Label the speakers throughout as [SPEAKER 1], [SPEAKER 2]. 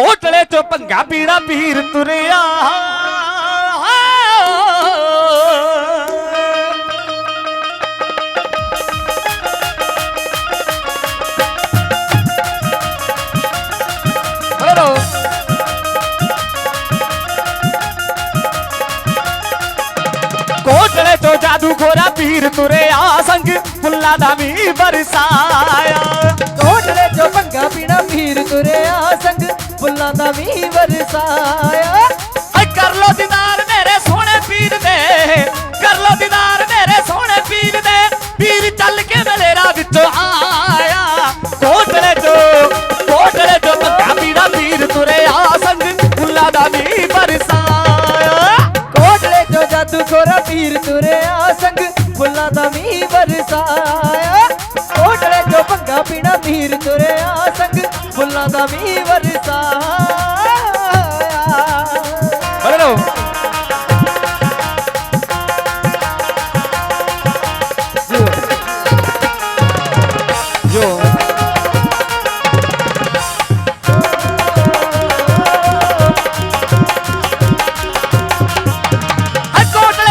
[SPEAKER 1] ਕੋਟਲੇ ਚੋਂ ਭੰਗਾ ਪੀੜਾ ਪੀਰ ਤੁਰਿਆ। ਹੈਲੋ। ਕੋਟਲੇ ਤੋਂ ਜਾਦੂ ਖੋਰਾ ਪੀਰ ਤੁਰਿਆ, ਸੰਗ ਫੁੱਲਾਂ ਦਾ ਵੀ ਬਰਸਾਇਆ
[SPEAKER 2] ਕੋਟਲੇ ਚੋਂ ਭੰਗਾ ਪੀਣਾ ਪੀਰ ਤੁਰਿਆ, ਸੰਗ ਫੁੱਲਾਂ ਦਾ ਵੀ ਵਰਸਾਇਆ।
[SPEAKER 1] ਏ ਕਰ ਲੋ ਦੀਦਾਰ ਮੇਰੇ ਸੋਹਣੇ ਪੀਰ ਦੇ। ਕਰ ਲੋ ਦੀਦਾਰ ਮੇਰੇ ਸੋਹਣੇ ਪੀਰ ਦੇ। ਪੀਰ ਚੱਲ ਕੇ ਮਲੇਰਾ ਵਿੱਚੋਂ ਆਇਆ। ਕੋਟਲੇ ਚੋਂ ਕੋਟਲੇ ਚੋਂ ਭੰਗਾ ਪੀੜਾ ਪੀਰ ਤੁਰਿਆ ਸੰਗ ਫੁੱਲਾਂ ਦਾ ਵੀ ਬਰਸਾਇਆ
[SPEAKER 2] ਕੋਟਲੇ ਚੋਂ ਜਾਦੂ ਖੋਰਾ ਪੀਰ ਤੁਰਿਆ ਸੰਗ ਫੁੱਲਾਂ ਦਾ ਵੀ ਵਰਸਾਇਆ। ਕੋਟਲੇ ਚੋਂ ਭੰਗਾ ਪੀਣਾ ਪੀਰ ਤੁਰਿਆ ਸੰਗ ਫੁੱਲਾਂ ਦਾ ਵੀ ਵਰਸਾਇਆ
[SPEAKER 1] ਬੋਲੋ ਜੋ।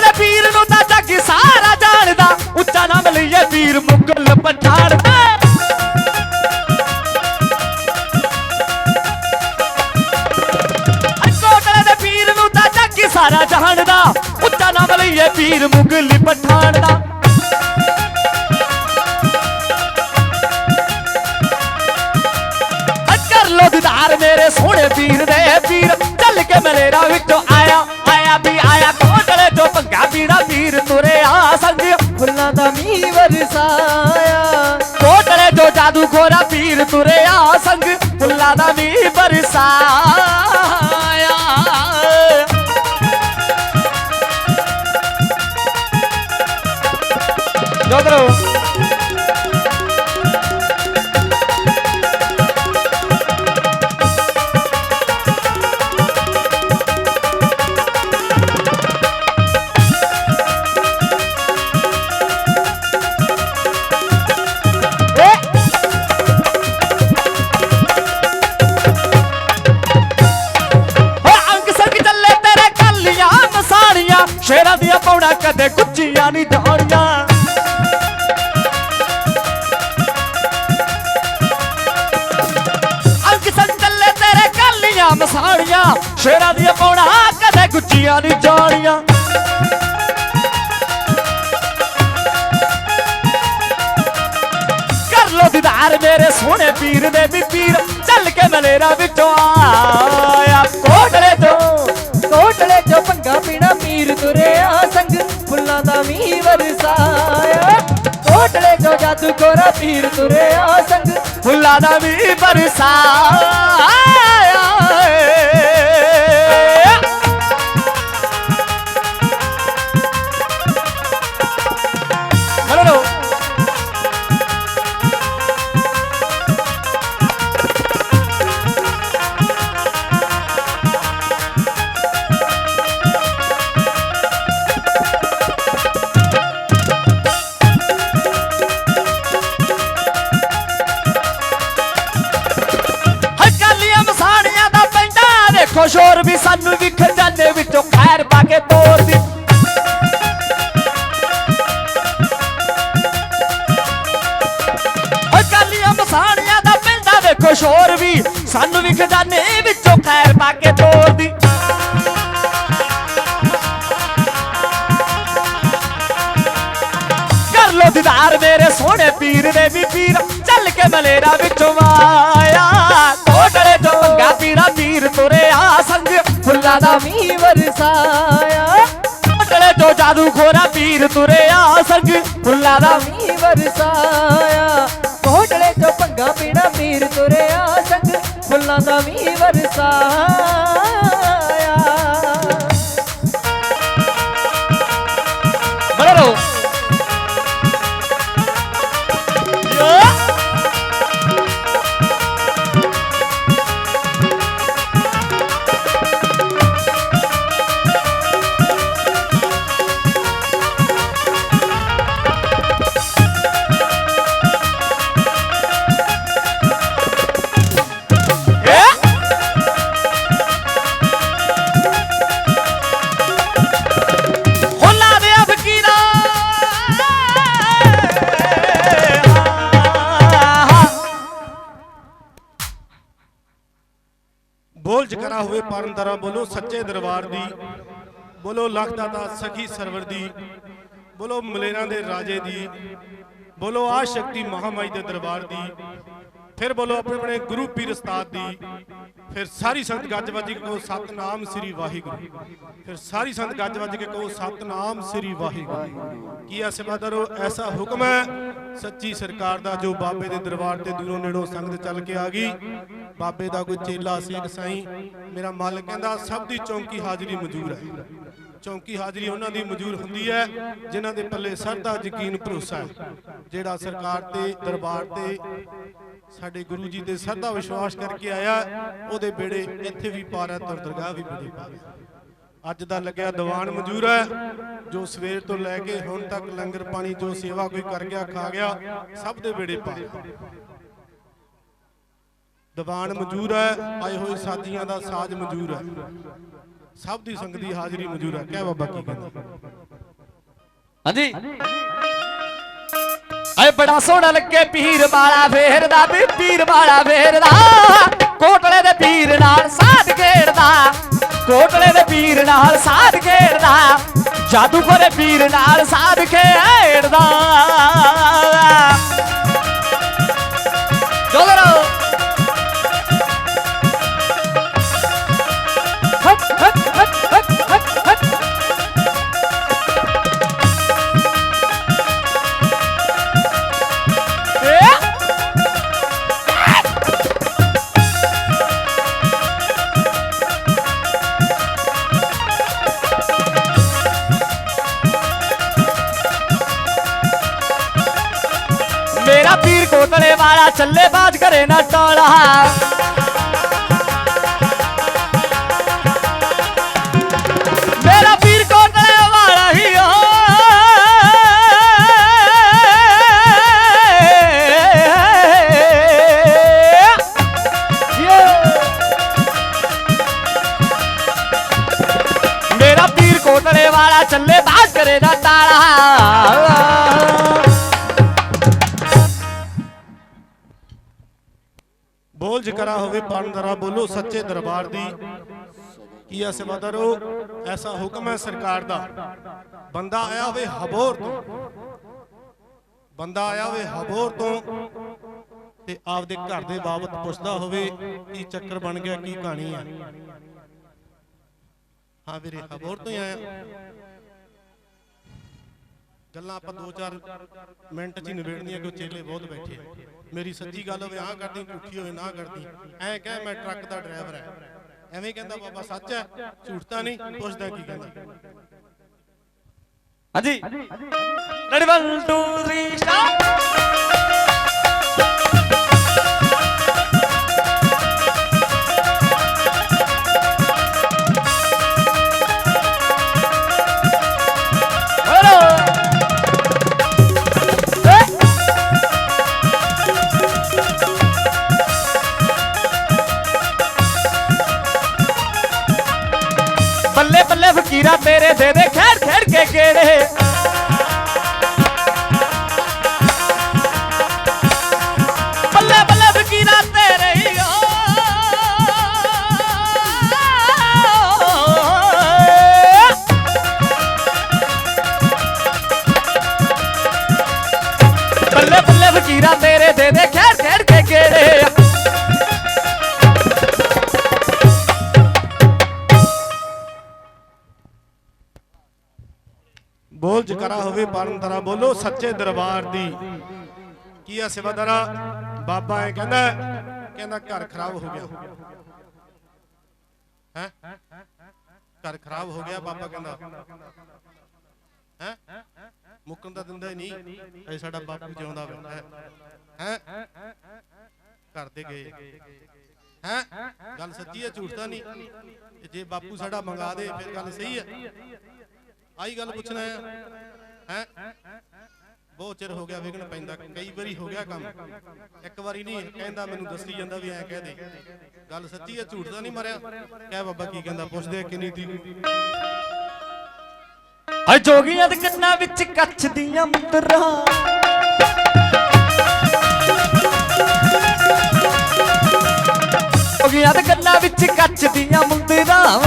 [SPEAKER 1] ਦੇ ਪੀਰ ਨੂੰ ਤਾਂ ਜੱਗ ਸਾਰਾ ਜਾਣਦਾ। ਉੱਚਾ ਨਾਮ ਲਈਏ ਪੀਰ ਮੁਗਲ ਪਠਾਣ ਉੱਚਾ ਨਾਮ ਪੀਰ ਮੁਗਲ ਪਠਾਣ ਦਾ ਕਰ ਲੋ ਦੀਦਾਰ ਮੇਰੇ ਸੋਹਣੇ ਪੀਰ ਦੇ ਪੀਰ, ਚੱਲ ਕੇ ਮਲੇਰਾ ਵਿੱਚੋਂ ਆਇਆ ਆਇਆ ਵੀ ਆਇਆ, ਕੋਟਲੇ ਤੋਂ ਭੰਗਾ ਪੀੜਾ ਪੀਰ ਤੁਰਿਆ ਸੰਗ
[SPEAKER 2] ਫੁੱਲਾਂ ਦਾ ਵੀ ਵਰਸਾਇਆ,
[SPEAKER 1] ਕੋਟਲੇ ਤੋਂ ਜਾਦੂ ਖੋਰਾ ਪੀਰ ਤੁਰਿਆ ਸ਼ੇਰਾਂ ਦੀਆਂ ਪੌੜਾ ਕਦੇ ਗੁੱਚੀਆਂ ਨਹੀਂ ਜਾਣੀਆਂ। ਕਰ ਲੋ ਦੀਦਾਰ ਮੇਰੇ ਸੋਹਣੇ ਪੀਰ ਦੇ ਵੀ ਪੀਰ। ਚੱਲ ਕੇ ਮਲੇਰਾ ਵਿੱਚੋਂ ਆਇਆ ਕੋਟਲੇ ਤੋਂ।
[SPEAKER 2] ਕੋਟਲੇ ਚੋਂ ਭੰਗਾ ਪੀਣਾ ਪੀਰ ਤੁਰਿਆ ਸੰਗ। ਫੁੱਲਾਂ ਦਾ ਵੀ ਵਰਸਾਇਆ। ਕੋਟਲੇ ਚੋਂ ਜਾਦੂ ਖੋਰਾ ਪੀਰ ਤੁਰਿਆ ਸੰਗ।
[SPEAKER 1] ਫੁੱਲਾਂ ਦਾ ਵੀ ਬਰਸਾਇਆ ਸ਼ੋਰ ਵੀ ਸਾਨੂੰ ਵੀ ਖਜ਼ਾਨੇ ਵਿੱਚੋਂ ਖੈਰ ਪਾ ਕੇ ਤੋਰਦੀ ਕਰ ਲੋ ਦੀਦਾਰ ਮੇਰੇ ਸੋਹਣੇ ਪੀਰ ਦੇ ਵੀ ਪੀਰ, ਚੱਲ ਕੇ ਮਲੇਰਾ ਵਿੱਚੋਂ ਆਇਆ ਕੋਟਲੇ ਤੋਂ ਪੰਗਾ ਪੀੜਾ ਪੀਰ ਤੁਰਿਆ ਸੰਗ, ਫੁੱਲਾਂ ਦਾ
[SPEAKER 2] ਮੀਂਹ ਵੀ ਵਰਸਾਇਆ।
[SPEAKER 1] ਕੋਟਲੇ ਤੋਂ ਜਾਦੂ ਖੋਰਾ ਪੀਰ ਤੁਰਿਆ ਸੰਗ, ਫੁੱਲਾਂ ਦਾ
[SPEAKER 2] ਮੀਂਹ ਵਰਸਾਇਆ। ਕੋਟਲੇ ਚੋਂ ਭੰਗਾ ਪੀਣਾ ਪੀਰ ਤੁਰਿਆ ਸੰਗ ਫੁੱਲਾਂ ਦਾ ਵੀ
[SPEAKER 1] ਵਰਸਾ।
[SPEAKER 3] ਕਰਾ ਜਕਰਾ ਹੋਵੇ ਪਰਮਦਰਾ ਬੋਲੋ, ਸੱਚੇ ਦਰਬਾਰ ਦੀ। ਬੋਲੋ ਲਖਦਾਤਾ ਸਖੀ ਸਰਵਰ ਦੀ। ਬੋਲੋ, ਮਲੇਰਾਂ ਦੇ ਰਾਜੇ ਦੀ। ਬੋਲੋ ਆ ਸ਼ਕਤੀ ਮਹਾਮਾਈ ਦੇ ਦਰਬਾਰ ਦੀ। ਫਿਰ ਬੋਲੋ, ਆਪਣੇ ਆਪਣੇ ਗੁਰੂ ਪੀਰ ਉਸਤਾਦ ਦੀ। ਫਿਰ ਸਾਰੀ ਸੰਤ ਗੱਜ ਵੱਜ ਕੇ ਕਹੋ, ਸਤਨਾਮ ਸ੍ਰੀ ਵਾਹਿਗੁਰੂ। ਫਿਰ ਸਾਰੀ ਸੰਤ ਗੱਜ ਵੱਜ ਕੇ ਕਹੋ, ਸਤਨਾਮ ਸ੍ਰੀ ਵਾਹਿਗੁਰੂ। ਕੀ ਆ ਸੇਵਾਦਾਰੋ ਐਸਾ ਹੁਕਮ ਹੈ? ਸੱਚੀ ਸਰਕਾਰ ਦਾ ਜੋ ਬਾਬੇ ਦੇ ਦਰਬਾਰ ਤੇ ਦੂਰੋਂ ਨੇੜੋਂ ਸੰਗਤ ਚੱਲ ਕੇ ਆ ਗਈ। ਬਾਬੇ ਦਾ ਕੋਈ ਚੇਲਾ ਸੇਠ ਸਾਈਂ ਮੇਰਾ ਮਾਲਕ ਕਹਿੰਦਾ, ਸਭ ਦੀ ਚੌਂਕੀ ਹਾਜ਼ਰੀ ਮਜ਼ੂਰ ਹੈ। ਚੌਂਕੀ ਹਾਜ਼ਰੀ ਉਹਨਾਂ ਦੀ ਮਜ਼ੂਰ ਹੁੰਦੀ ਹੈ, ਜਿਨ੍ਹਾਂ ਦੇ ਪੱਲੇ ਸਰਦਾ ਯਕੀਨ ਭਰੋਸਾ ਹੈ। ਜਿਹੜਾ ਸਰਕਾਰ ਤੇ, ਦਰਬਾਰ ਤੇ, ਸਾਡੇ ਗੁਰੂ ਜੀ ਤੇ ਸਰਦਾ ਵਿਸ਼ਵਾਸ ਕਰਕੇ ਆਇਆ, ਉਹਦੇ ਬੇੜੇ ਇੱਥੇ ਵੀ ਪਾਰਾ ਤੁਰ ਦਰਗਾਹ ਵੀ ਬੇੜੇ ਪਾਵੇ ਅੱਜ ਦਾ ਲੱਗਿਆ ਦੀਵਾਨ ਮਨਜ਼ੂਰ ਹੈ, ਜੋ ਸਵੇਰ ਤੋਂ ਲੈ ਕੇ ਹੁਣ ਤੱਕ ਲੰਗਰ ਪਾਣੀ, ਜੋ ਸੇਵਾ ਕੋਈ ਕਰ ਗਿਆ, ਖਾ ਗਿਆ, ਸਭ ਦੇ ਬੇੜੇ ਪਾ ਦੀਵਾਨ ਮਨਜ਼ੂਰ ਹੈ ਆਏ ਹੋਏ ਸਾਥੀਆਂ ਦਾ ਸਾਜ ਮਨਜ਼ੂਰ ਹੈ। ਸਭ ਦੀ ਸੰਗਤ ਦੀ ਹਾਜ਼ਰੀ ਮਨਜ਼ੂਰ ਹੈ। ਕਹਿ ਬਾਬਾ ਕੀ ਕਹਿੰਦਾ?
[SPEAKER 1] ਹਾਂਜੀ। ਆਏ ਬੜਾ ਸੋਹਣਾ ਲੱਗੇ ਪੀਰ ਵਾਲਾ ਫੇਰਦਾ ਵੀ ਪੀਰ ਵਾਲਾ ਫੇਰਦਾ ਕੋਟਲੇ ਦੇ ਪੀਰ ਨਾਲ ਸਾਧ ਖੇਡਦਾ ਕੋਟਲੇ ਦੇ ਪੀਰ ਨਾਲ ਸਾਧ ਖੇਡਦਾ ਜਾਦੂਗਰੇ ਪੀਰ ਨਾਲ ਸਾਧ ਖੇਡਦਾ ਜੋਗਰੋ ਨਾ
[SPEAKER 3] ਜਕਰਾ ਹੋਵੇ ਪਰਮਦਰਾ ਬੋਲੋ ਸੱਚੇ ਦਰਬਾਰ ਦੀ। ਕੀ ਸੇਵਾਦਾਰੋ ਐਸਾ ਹੁਕਮ ਹੈ ਸਰਕਾਰ ਦਾ। ਬੰਦਾ ਆਇਆ ਹੋਵੇ ਹਬੋਰ ਤੋਂ। ਬੰਦਾ ਆਇਆ ਹੋਵੇ ਹਬੋਰ ਤੋਂ ਤੇ ਆਪਦੇ ਘਰ ਦੇ ਬਾਬਤ ਪੁੱਛਦਾ ਹੋਵੇ, ਕੀ ਚੱਕਰ ਬਣ ਗਿਆ, ਕੀ ਕਹਾਣੀ ਆ ਹਾਂ ਵੀਰੇ, ਹਬੋਰ ਤੋਂ ਹੀ ਆਇਆ। ਗੱਲਾਂ ਆਪਾਂ 2-4 ਮਿੰਟ ਚ ਹੀ ਨਿਬੇੜਨੀਆਂ ਕਿ ਚੇਲੇ ਬਹੁਤ ਬੈਠੇ ਮੇਰੀ ਸੱਚੀ ਗੱਲ ਹੋਵੇ, ਆਹ ਕਰਦੀ, ਝੂਠੀ ਹੋਵੇ, ਨਾ ਕਰਦੀ। ਐਂ ਕਹਿ, ਮੈਂ ਟਰੱਕ ਦਾ ਡਰਾਈਵਰ ਐ। ਐਵੇਂ ਕਹਿੰਦਾ, ਬਾਬਾ ਸੱਚ ਹੈ ਝੂਠ ਤਾਂ ਨਹੀਂ, ਪੁੱਛਦਾ ਕੀ ਕਹਿੰਦਾ।
[SPEAKER 1] ਹਾਂਜੀ। ਰੈਡੀ 1 2 3 ਸਟਾਰਟ ਬੋਲ
[SPEAKER 3] ਜਕਰਾ ਹੋਵੇ ਪਰਮਦਰਾ ਬੋਲੋ ਸੱਚੇ ਦਰਬਾਰ ਦੀ। ਕੀ ਆ ਸਿਵਾਦਾਰਾ ਬਾਬਾ ਐ ਕਹਿੰਦਾ ਕਹਿੰਦਾ ਘਰ ਖਰਾਬ ਹੋ ਗਿਆ। ਹੈ? ਘਰ ਖਰਾਬ ਹੋ ਗਿਆ, ਬਾਬਾ ਕਹਿੰਦਾ। ਹੈ? ਮੁੱਕਣ ਦਾ ਦਿੰਦਾ ਹੀ ਨਹੀਂ। ਐ ਸਾਡਾ ਬਾਪੂ ਜਿਉਂਦਾ ਬੈਠਾ ਹੈ। ਹੈ? ਘਰ ਦੇ ਗਏ। ਹੈ? ਗੱਲ ਸੱਚੀ ਹੈ, ਝੂਠ ਤਾਂ ਨਹੀਂ। ਜੇ ਬਾਪੂ ਸਾਡਾ ਮੰਗਾ ਦੇ, ਫਿਰ ਗੱਲ ਸਹੀ ਹੈ। ਆਈ ਗੱਲ ਪੁੱਛਣਾ ਹੈ। ਹੈ। ਬਹੁਤ ਚਿਰ ਹੋ ਗਿਆ ਵਿਗਣ ਪੈਂਦਾ ਕਈ ਵਾਰੀ ਹੋ ਗਿਆ ਕੰਮ। ਇੱਕ ਵਾਰੀ ਨਹੀਂ ਕਹਿੰਦਾ ਮੈਨੂੰ ਦੱਸੀ ਜਾਂਦਾ ਵੀ ਐ ਕਹਿ ਦੇ। ਗੱਲ ਸੱਚੀ ਹੈ ਝੂਠ ਤਾਂ ਨਹੀਂ ਮਾਰਿਆ। ਕਹਿ ਬਾਬਾ ਕੀ ਕਹਿੰਦਾ ਪੁੱਛਦੇ ਕਿੰਨੀ ਦੀ
[SPEAKER 1] ਹਾਏ ਜੋਗੀਆਂ ਦੇ ਕੰਨਾਂ ਵਿੱਚ ਕੱਛ ਦੀਆਂ ਮੁੰਦਰਾਂ। ਖੁਸ਼ੀਆਂ ਦੇ ਗੱਲਾਂ ਵਿੱਚ ਕੱਚ ਦੀਆਂ ਮੁੰਦਰਾਂ।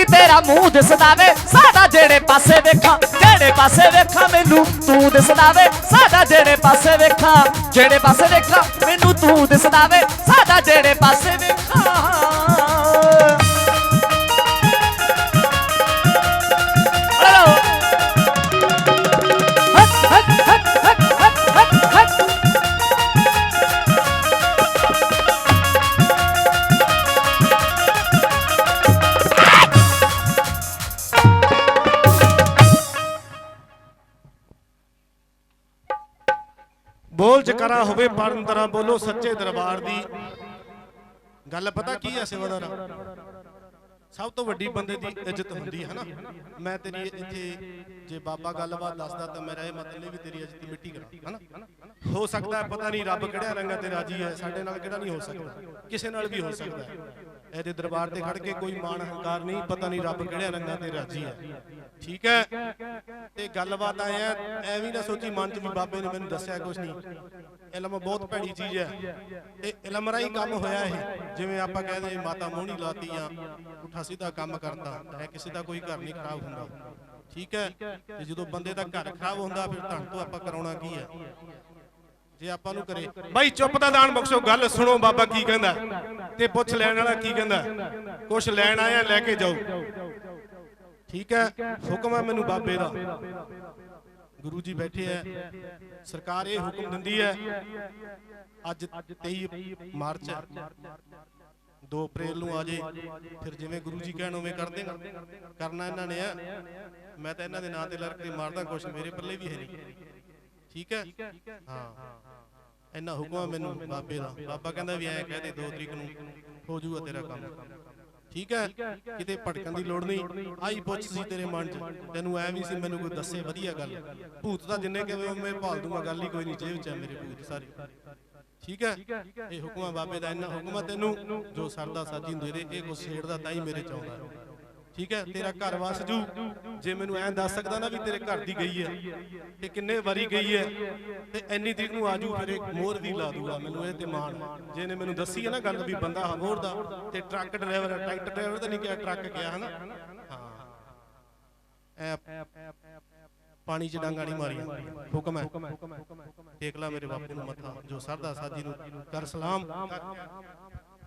[SPEAKER 1] ਮੁੰਦਰਾਂ ਤੇਰਾ ਮੂੰਹ ਦਿਸਦਾ ਵੇ ਸਾਡਾ ਜਿਹੜੇ ਪਾਸੇ ਵੇਖਾਂ, ਜਿਹੜੇ ਪਾਸੇ ਵੇਖਾਂ, ਮੈਨੂੰ ਤੂੰ ਦਿਸਦਾ ਵੇ ਸਾਡਾ ਜਿਹੜੇ ਪਾਸੇ ਵੇਖਾਂ, ਜਿਹੜੇ ਪਾਸੇ ਵੇਖਾਂ, ਮੈਨੂੰ ਤੂੰ ਦਿਸਦਾ ਵੇ ਸਾਡਾ ਜਿਹੜੇ ਪਾਸੇ ਵੇਖਾਂ।
[SPEAKER 3] ਬੋਲ ਜਕਰਾ ਹੋਵੇ ਪਰਨ ਤਰ੍ਹਾਂ ਬੋਲੋ, ਸੱਚੇ ਦਰਬਾਰ ਦੀ। ਗੱਲ ਪਤਾ ਕੀ ਹੈ ਸੇਵਾਦਾਰਾ ਸਭ ਤੋਂ ਵੱਡੀ ਬੰਦੇ ਦੀ ਇੱਜ਼ਤ ਹੁੰਦੀ ਹੈ ਨਾ। ਮੈਂ ਤੇਰੀ ਇੱਥੇ ਜੇ ਬਾਬਾ ਗੱਲਬਾਤ ਦੱਸਦਾ ਤਾਂ ਮੇਰਾ ਇਹ ਮਤਲਬ ਵੀ ਤੇਰੀ ਇੱਜ਼ਤ ਦੀ ਮਿੱਟੀ ਕਰਾਂ ਹਨਾ ਹੋ ਸਕਦਾ ਪਤਾ ਨਹੀਂ ਰੱਬ ਕਿਹੜਿਆ ਰੰਗਾਂ ਤੇ ਰਾਜੀ ਹੈ, ਸਾਡੇ ਨਾਲ ਕਿਹੜਾ ਨਹੀਂ ਹੋ ਸਕਦਾ। ਕਿਸੇ ਨਾਲ ਵੀ ਹੋ ਸਕਦਾ ਇਹਦੇ ਦਰਬਾਰ ਤੇ ਖੜ ਕੇ ਕੋਈ ਮਾਣ ਹੰਕਾਰ ਨਹੀਂ, ਪਤਾ ਨਹੀਂ ਰੱਬ ਕਿਹੜਿਆ ਰੰਗਾਂ ਤੇ ਰਾਜੀ ਹੈ। ਠੀਕ ਹੈ? ਤੇ ਗੱਲਬਾਤ ਆਏ ਐਵੇਂ ਨਾ ਸੋਚੀ ਮਨ ਚ ਵੀ ਬਾਬੇ ਨੇ ਮੈਨੂੰ ਦੱਸਿਆ ਕੁਝ ਨਹੀਂ। ਇਲਮ ਬਹੁਤ ਭੈੜੀ ਚੀਜ਼ ਹੈ। ਤੇ ਇਲਮ ਰਾਈ ਕੰਮ ਹੋਇਆ ਇਹ। ਜਿਵੇਂ ਆਪਾਂ ਕਹਿੰਦੇ ਮਾਤਾ ਮੋਹਣੀ ਲਾਤੀ ਆ, ਉੱਠਾ ਸਿੱਧਾ ਕੰਮ ਕਰਦਾ ਹੈ ਕਿਸੇ ਦਾ ਕੋਈ ਘਰ ਨਹੀਂ ਖਰਾਬ ਹੁੰਦਾ। ਠੀਕ ਹੈ? ਤੇ ਜਦੋਂ ਬੰਦੇ ਦਾ ਘਰ ਖਰਾਬ ਹੁੰਦਾ, ਫਿਰ ਧਨ ਤੋਂ ਆਪਾਂ ਕਰਾਉਣਾ ਕੀ ਹੈ? ਜੇ ਆਪਾਂ ਨੂੰ ਕਰੇ। ਬਾਈ ਚੁੱਪ ਦਾ ਦਾਨ ਬਖਸ਼ੋ ਗੱਲ ਸੁਣੋ ਬਾਬਾ ਕੀ ਕਹਿੰਦਾ। ਤੇ ਪੁੱਛ ਲੈਣ ਵਾਲਾ ਕੀ ਕਹਿੰਦਾ। ਕੁਛ ਲੈਣ ਆਇਆ ਲੈ ਕੇ ਜਾਓ। ਠੀਕ ਹੈ ਹੁਕਮ ਹੈ ਮੈਨੂੰ ਬਾਬੇ ਦਾ। ਗੁਰੂ ਜੀ ਬੈਠੇ ਐ ਸਰਕਾਰ ਇਹ ਹੁਕਮ ਦਿੰਦੀ ਹੈ ਅੱਜ 23 ਮਾਰਚ ਹੈ। 2 ਅਪ੍ਰੈਲ ਨੂੰ ਆ ਜੇ ਫਿਰ ਜਿਵੇਂ ਗੁਰੂ ਜੀ ਕਹਿਣ ਉਵੇਂ ਕਰ ਦੇਣਾ। ਕਰਨਾ ਇਹਨਾਂ ਨੇ ਆ ਮੈਂ ਤਾਂ ਇਹਨਾਂ ਦੇ ਨਾਂ ਤੇ ਲੜਕ ਕੇ ਮਾਰਦਾ ਕੁਛ ਮੇਰੇ ਪੱਲੇ ਵੀ ਹੈ ਨਹੀਂ। ਠੀਕ ਹੈ? ਹਾਂ? ਇੰਨਾ ਹੁਕਮ ਹੈ ਮੈਨੂੰ ਬਾਬੇ ਦਾ। ਬਾਬਾ ਕਹਿੰਦਾ ਵੀ ਐਂ ਕਹਦੇ 2 ਤਰੀਕ ਨੂੰ ਹੋ ਜਾਊਗਾ ਤੇਰਾ ਕੰਮ। ਠੀਕ ਹੈ ਕਿਤੇ ਭਟਕਣ ਦੀ ਲੋੜ ਨਹੀਂ। ਆਈ ਪੁੱਛ ਸੀ ਤੇਰੇ ਮਨ 'ਚ। ਤੈਨੂੰ ਐ ਵੀ ਸੀ ਮੈਨੂੰ ਕੋਈ ਦੱਸੇ ਵਧੀਆ ਗੱਲ। ਭੂਤ ਤਾਂ ਜਿੰਨੇ ਕਿਵੇਂ ਮੈਂ ਭਾਲ ਦੂੰਗਾ ਗੱਲ ਹੀ ਕੋਈ ਨਹੀਂ ਜੇਬ 'ਚ ਹੈ ਮੇਰੇ ਭੂਤ ਸਾਰੇ। ਠੀਕ ਹੈ? ਇਹ ਹੁਕਮ ਬਾਬੇ ਦਾ ਇੰਨਾ ਹੁਕਮ ਤੈਨੂੰ ਜੋ ਸਰਦਾ ਸਾਜੀ ਦੇ ਦੇ ਇਹ ਕੁਛ ਛੇੜਦਾ ਤਾਂ ਹੀ ਮੇਰੇ ਚ ਆਉਂਦਾ। ਹੈ। ਠੀਕ ਹੈ? ਤੇਰਾ ਘਰ ਵਸ ਜੂ। ਜੇ। ਮੈਨੂੰ ਐਂ ਦੱਸ ਸਕਦਾ ਨਾ ਵੀ ਤੇਰੇ ਘਰ ਦੀ ਗਈ ਹੈ ਤੇ ਕਿੰਨੇ ਵਾਰੀ ਗਈ ਹੈ ਤੇ ਐਨੀ ਤਰੀਕ ਨੂੰ ਆਜੂ ਫਿਰ ਇੱਕ ਮੋਹਰ ਵੀ ਲਾ ਦੂਗਾ ਮੈਨੂੰ ਇਹ ਤੇ ਮਾਣ। ਜੇ ਨੇ ਮੈਨੂੰ ਦੱਸੀ ਹੈ ਨਾ ਗੱਲ ਵੀ ਬੰਦਾ ਹਮੋਰ ਦਾ ਤੇ ਟਰੱਕ ਡਰਾਈਵਰ ਟਰੈਕਟਰ ਡਰਾਈਵਰ ਤਾਂ ਨਹੀਂ ਕਿਹਾ ਟਰੱਕ ਕਿਹਾ ਹਨਾ? ਹਾਂ। ਐ ਪਾਣੀ ਚ ਡਾਂਗਾ ਨਹੀਂ ਮਾਰੀਆਂ। ਹੁਕਮ ਹੈ। ਟੇਕ ਲਾ ਮੇਰੇ ਬਾਪੂ ਨੂੰ ਮੱਥਾ ਜੋ ਸਰਦਾ ਸਾਜੀ ਨੂੰ। ਕਰ ਸਲਾਮ।